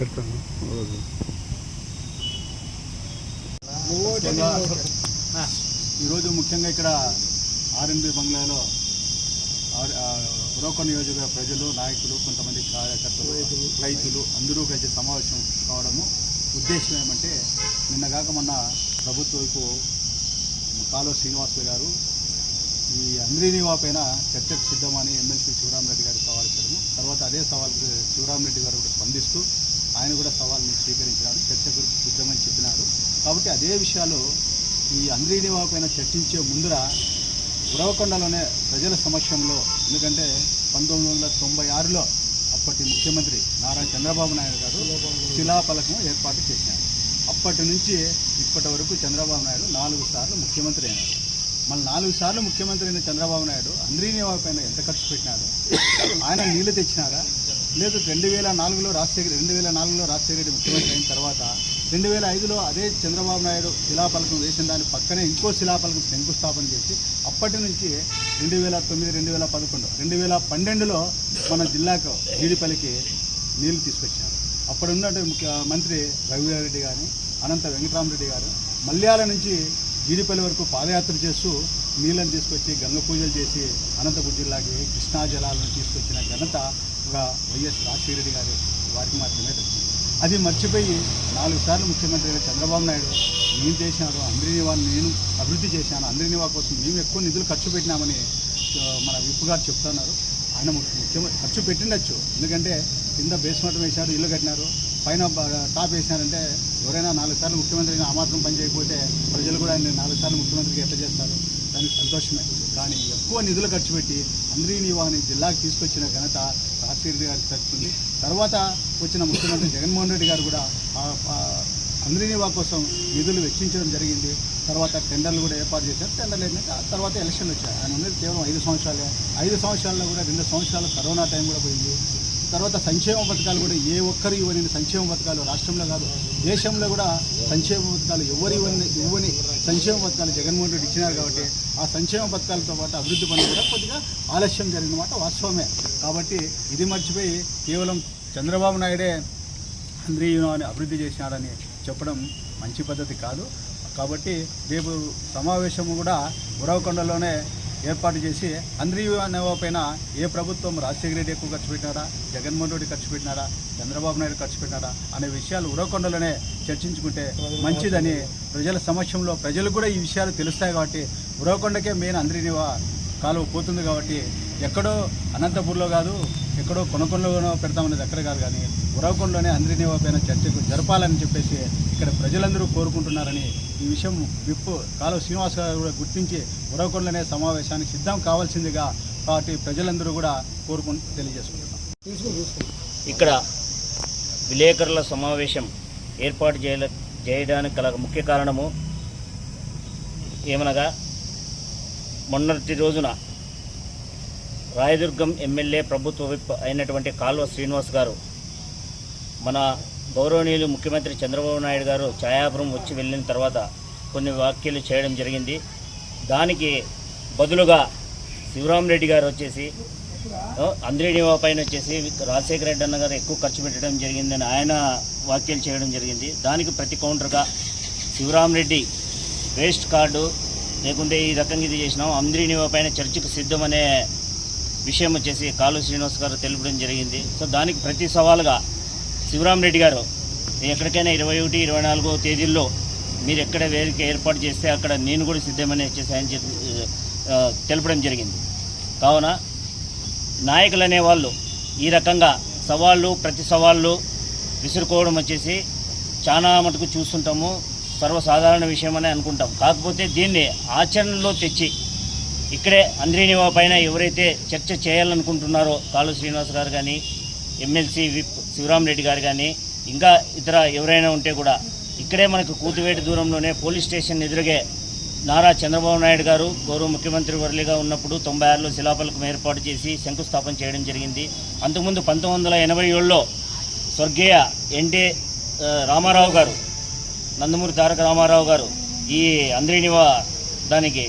పెడతాను. ఈరోజు ముఖ్యంగా ఇక్కడ ఆర్ఎన్బి బంగ్లాలో ఆర్- నియోజక ప్రజలు నాయకులు కొంతమంది కార్యకర్తలు రైతులు అందరూ కలిసి సమావేశం కావడము ఉద్దేశం ఏమంటే నిన్నగాక మొన్న ప్రభుత్వ వైపు కాలువ శ్రీనివాసులు గారు ఈ అంద్రీనివా పైన చర్చకు సిద్ధమని ఎమ్మెల్సీ శివరామరెడ్డి గారికి సవాల్ ఇచ్చారు తర్వాత అదే సవాల్కి శివరామరెడ్డి గారు కూడా స్పందిస్తూ ఆయన కూడా సవాల్ని స్వీకరించినాడు చర్చకు సిద్ధమని చెప్పినాడు కాబట్టి అదే విషయాలు ఈ అంద్రీనివా పైన చర్చించే ముందర ఉరవకొండలోనే ప్రజల సమక్షంలో ఎందుకంటే పంతొమ్మిది వందల తొంభై ఆరులో అప్పటి ముఖ్యమంత్రి నారా చంద్రబాబు నాయుడు గారు శిలాఫలకం ఏర్పాటు చేశారు. అప్పటి నుంచి ఇప్పటి వరకు చంద్రబాబు నాయుడు నాలుగు సార్లు ముఖ్యమంత్రి అయినాడు మళ్ళీ నాలుగు సార్లు ముఖ్యమంత్రి అయిన చంద్రబాబు నాయుడు అంద్రీనివా పైన ఎంత ఖర్చు పెట్టినాడు ఆయన నీళ్ళు తెచ్చినారా? లేదు రెండు వేల నాలుగులో రాజశేఖర్ రెండు వేల నాలుగులో రాజశేఖర రెడ్డి ముఖ్యమంత్రి అయిన తర్వాత రెండు వేల ఐదులో అదే చంద్రబాబు నాయుడు శిలాఫలకం వేసిన దాని పక్కనే ఇంకో శిలాఫలకం శంకుస్థాపన చేసి అప్పటి నుంచి రెండు వేల తొమ్మిది రెండు వేల పదకొండు రెండు వేల పన్నెండులో మన జిల్లాకు జీడిపల్లికి నీళ్ళు తీసుకొచ్చారు. అప్పుడు ఉన్నటువంటి ముఖ్యమంత్రి రఘువీరారెడ్డి గారు అనంత వెంకటరామరెడ్డి గారు మల్యాల నుంచి జీడిపల్లి వరకు పాదయాత్ర చేస్తూ నీళ్ళని తీసుకొచ్చి గంగ పూజలు చేసి అనంతపురం జిల్లాకి కృష్ణా జలాలను తీసుకొచ్చిన ఘనత ఒక వైఎస్ రాజశేఖరరెడ్డి గారు వారికి మాత్రమే దక్కింది అది మర్చిపోయి నాలుగు సార్లు ముఖ్యమంత్రి చంద్రబాబు నాయుడు నేను చేశాను అందరినివాని నేను అభివృద్ధి చేశాను అందరినీ వారి కోసం మేము ఎక్కువ నిధులు ఖర్చు పెట్టినామని మన విప్పు గారు చెప్తున్నారు. ఆయన ముఖ్య- ముఖ్యమంత్రి ఖర్చు పెట్టిండొచ్చు. ఎందుకంటే కింద బేస్మెంట్ వేశారు ఇల్లు కట్టినారు. పైన టాప్ వేసినారంటే ఎవరైనా నాలుగు సార్లు ముఖ్యమంత్రి ఆ మాత్రం పని చేయకపోతే ప్రజలు కూడా ఆయన నాలుగు సార్లు ముఖ్యమంత్రికి ఎట్లా చేస్తారు? దానికి సంతోషమే. కానీ ఎక్కువ నిధులు ఖర్చు పెట్టి అందరినీ వాని జిల్లాకు తీసుకొచ్చిన ఘనత రాజశేఖర గారికి తగ్గుతుంది తర్వాత వచ్చిన ముఖ్యమంత్రి జగన్మోహన్ రెడ్డి గారు కూడా ఆ- కోసం నిధులు వెచ్చించడం జరిగింది. తర్వాత టెండర్లు కూడా ఏర్పాటు చేశారు. టెండర్లు అయినాక ఆ తర్వాత ఎలక్షన్లు వచ్చాయి. ఆయన ఉన్నది కేవలం ఐదు సంవత్సరాలే. ఐదు సంవత్సరాల్లో కూడా రెండు సంవత్సరాలు కరోనా టైం కూడా పోయింది. తర్వాత సంక్షేమ పథకాలు కూడా ఏ ఒక్కరు ఇవ్వని సంక్షేమ పథకాలు రాష్ట్రంలో కాదు దేశంలో కూడా సంక్షేమ పథకాలు ఎవరు ఇవ్వని ఇవ్వని సంక్షేమ పథకాలు జగన్మోహన్ రెడ్డి ఇచ్చినారు కాబట్టి ఆ సంక్షేమ పథకాలతో పాటు అభివృద్ధి పనులు కూడా కొద్దిగా ఆలస్యం జరిగినమాట వాస్తవమే. కాబట్టి ఇది మర్చిపోయి కేవలం చంద్రబాబు నాయుడే అంద్రీయుని అభివృద్ధి చేసినారని చెప్పడం మంచి పద్ధతి కాదు. కాబట్టి రేపు సమావేశము కూడా ఉరవకొండలోనే ఏర్పాటు చేసి అంద్రియు అనే పైన ఏ ప్రభుత్వం రాజశేఖర రెడ్డి ఎక్కువ ఖర్చు పెట్టినారా జగన్మోహన్ రెడ్డి ఖర్చు పెట్టినారా చంద్రబాబు నాయుడు ఖర్చు పెట్టినారా అనే విషయాలు ఉరవకొండలోనే చర్చించుకుంటే మంచిదని ప్రజల సమక్షంలో ప్రజలు కూడా ఈ విషయాలు తెలుస్తాయి కాబట్టి ఉరవకొండకే మెయిన్ అంద్రినివా కాలువ పోతుంది కాబట్టి ఎక్కడో అనంతపూర్లో కాదు ఎక్కడో కొనకొండలో పెడతామనేది ఎక్కడ కాదు కానీ ఉరవకొండలోనే అందరినీ పైన చర్చకు జరపాలని చెప్పేసి ఇక్కడ ప్రజలందరూ కోరుకుంటున్నారని ఈ విషయం విప్పు కాలువ శ్రీనివాస్ గారు కూడా గుర్తించి ఉరవకొండలోనే సమావేశానికి సిద్ధం కావాల్సిందిగా కాబట్టి ప్రజలందరూ కూడా కోరుకుంటూ తెలియజేసుకుంటున్నాం. ఇక్కడ విలేకరుల సమావేశం ఏర్పాటు చేయ చేయడానికి గల ముఖ్య కారణము ఏమనగా మొన్నటి రోజున రాయదుర్గం ఎమ్మెల్యే ప్రభుత్వ విప్ అయినటువంటి కాల్వ శ్రీనివాస్ గారు మన గౌరవనీయులు ముఖ్యమంత్రి చంద్రబాబు నాయుడు గారు ఛాయాపురం వచ్చి వెళ్ళిన తర్వాత కొన్ని వ్యాఖ్యలు చేయడం జరిగింది. దానికి బదులుగా శివరామరెడ్డి గారు వచ్చేసి అంద్రేనివా పైన వచ్చేసి రాజశేఖర రెడ్డి అన్న గారు ఎక్కువ ఖర్చు పెట్టడం జరిగిందని ఆయన వ్యాఖ్యలు చేయడం జరిగింది. దానికి ప్రతి కౌంటర్గా శివరామరెడ్డి వేస్ట్ కార్డు లేకుంటే ఈ రకంగా ఇది చేసినాం. అంద్రీనివా పైన చర్చకు సిద్ధమనే విషయం వచ్చేసి కాలు శ్రీనివాస్ గారు తెలుపడం జరిగింది. సో దానికి ప్రతి సవాలుగా శివరామరెడ్డి గారు ఎక్కడికైనా ఇరవై ఒకటి ఇరవై నాలుగో తేదీల్లో మీరు ఎక్కడ వేదిక ఏర్పాటు చేస్తే అక్కడ నేను కూడా సిద్ధమని వచ్చేసి ఆయన తెలపడం జరిగింది. కావున నాయకులు అనేవాళ్ళు ఈ రకంగా సవాళ్ళు ప్రతి సవాళ్ళు విసురుకోవడం వచ్చేసి చాలా మటుకు చూస్తుంటాము. సర్వసాధారణ విషయమని అనుకుంటాం. కాకపోతే దీన్ని ఆచరణలో తెచ్చి ఇక్కడే అంద్రీనివా పైన ఎవరైతే చర్చ చేయాలనుకుంటున్నారో కాలు శ్రీనివాస్ గారు కానీ ఎమ్మెల్సీ విప్ శివరామరెడ్డి గారు కానీ ఇంకా ఇతర ఎవరైనా ఉంటే కూడా ఇక్కడే మనకు కూతువేటి దూరంలోనే పోలీస్ స్టేషన్ ఎదురుగే నారా చంద్రబాబు నాయుడు గారు గౌరవ ముఖ్యమంత్రి వర్లిగా ఉన్నప్పుడు తొంభై ఆరులో శిలాఫలకం ఏర్పాటు చేసి శంకుస్థాపన చేయడం జరిగింది. అంతకుముందు పంతొమ్మిది వందల ఎనభై ఏడులో స్వర్గీయ ఎన్టీ రామారావు గారు నందమూరి తారక రామారావు గారు ఈ అంద్రీనివా దానికి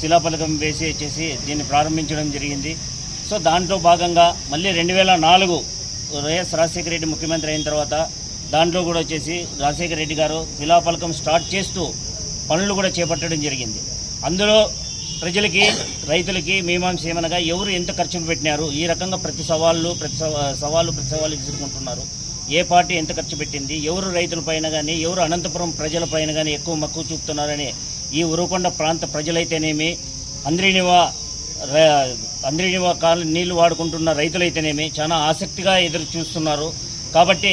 శిలాఫలకం వేసి చేసి దీన్ని ప్రారంభించడం జరిగింది. సో దాంట్లో భాగంగా మళ్ళీ రెండు వేల నాలుగు వైఎస్ రాజశేఖర రెడ్డి ముఖ్యమంత్రి అయిన తర్వాత దాంట్లో కూడా వచ్చేసి రాజశేఖర రెడ్డి గారు శిలాఫలకం స్టార్ట్ చేస్తూ పనులు కూడా చేపట్టడం జరిగింది. అందులో ప్రజలకి రైతులకి మీమాంస ఏమనగా ఎవరు ఎంత ఖర్చు పెట్టినారు ఈ రకంగా ప్రతి సవాళ్ళు ప్రతి సవాళ్ళు ప్రతి సవాళ్ళు ఎదుర్కొంటున్నారు. ఏ పార్టీ ఎంత ఖర్చు పెట్టింది ఎవరు రైతులపైన కానీ ఎవరు అనంతపురం ప్రజలపైన కానీ ఎక్కువ మక్కువ చూపుతున్నారని ఈ ఉరవకొండ ప్రాంత ప్రజలైతేనేమి అంద్రినివా అంద్రినివా కాలు నీళ్ళు వాడుకుంటున్న రైతులైతేనేమి చాలా ఆసక్తిగా ఎదురు చూస్తున్నారు. కాబట్టి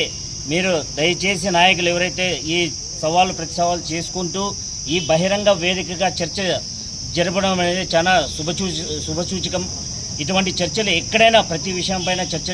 మీరు దయచేసి నాయకులు ఎవరైతే ఈ సవాళ్ళు ప్రతి సవాళ్ళు చేసుకుంటూ ఈ బహిరంగ వేదికగా చర్చ జరపడం అనేది చాలా శుభచూ శుభసూచకం. ఇటువంటి చర్చలు ఎక్కడైనా ప్రతి విషయంపైన చర్చ